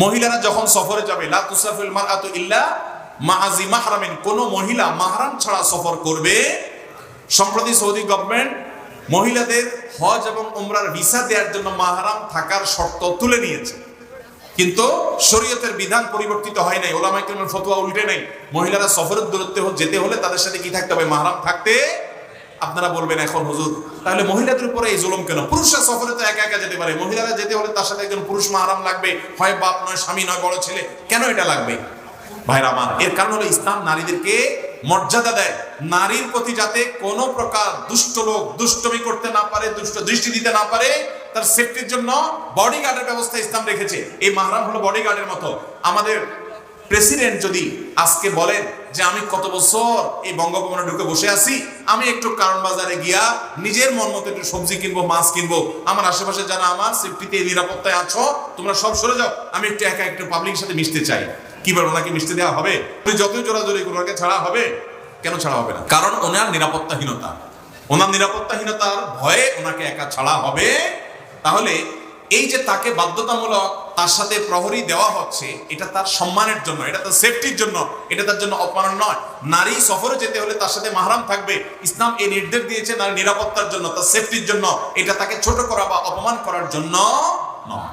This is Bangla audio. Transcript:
মহিলারা যখন সফরে যাবে মাহরামিন, কোন মহিলা মাহরাম ছাড়া সফর করবে। সম্প্রতি সৌদি গভর্নমেন্ট মহিলাদের হজ এবং উমরার ভিসা দেওয়ার জন্য মাহরাম থাকার শর্ত তুলে নিয়েছে। কিন্তু শরীয়তের বিধান পরিবর্তিত হয় নাই ওলামাই কেমন ফতোয়া উল্টে নাই। মহিলারা সফরের দূরত্বে যেতে হলে তাদের সাথে কি থাকতে হবে? মাহরাম থাকতে আপনারা বলবেন এখন, হুজুর, তাহলে মহিলাদের উপরে এই জুলুম কেন? পুরুষরা সফরে তো একা একা যেতে পারে। মহিলারা যেতে হলে তার সাথে একজন পুরুষ মাহরাম লাগবে। হয় বাপ নয়, স্বামী নয়, বড় ছেলে। কেন এটা লাগবে? ভাইরা আমার, এর কারণ হলো ইসলাম নারীদেরকে মর্যাদা দেয়। নারীর প্রতি যাতে কোনো প্রকার দুষ্ট লোক দুষ্টমি করতে না পারে, দুষ্ট দৃষ্টি দিতে না পারে, তার সেফটির জন্য বডিগার্ডের ব্যবস্থা ইসলাম রেখেছে। এই মাহরাম হলো বডিগার্ডের মতো। আমাদের প্রেসিডেন্ট যদি আজকে বলেন যে আমি কত বছর এই বঙ্গভবনে ঢুকে বসে আছি, আমি একটু কারণ বাজারে গিয়া নিজের মন মতো একটু সবজি কিনবো, মাছ কিনবো, আমার আশেপাশে যারা আমার সেফটিতে নিরাপত্তায় আছো, তোমরা সব সরে যাও। আমি একটু একা একটু পাবলিকের সাথে মিশতে চাই। কি বল ওনাকে মিশতে দেওয়া হবে? যতই জোরাজোরি ওনাকে ছাড়া হবে? কেন ছাড়া হবে না? কারণ ওনার নিরাপত্তাহীনতা। ওনার নিরাপত্তাহীনতার ভয়ে ওনাকে একা ছাড়া হবে। তাহলে এই যে তাকে বাধ্যতামূলক তার সাথে প্রহরী দেওয়া হচ্ছে, এটা তার সম্মানের জন্য, এটা তার সেফটির জন্য, এটা তার জন্য অপমান নয়। নারী সফরে যেতে হলে তার সাথে মাহরাম থাকবে। ইসলাম এই নির্দেশ দিয়েছে নারী নিরাপত্তার জন্য, তার সেফটির জন্য। এটা তাকে ছোট করা বা অপমান করার জন্য নয়।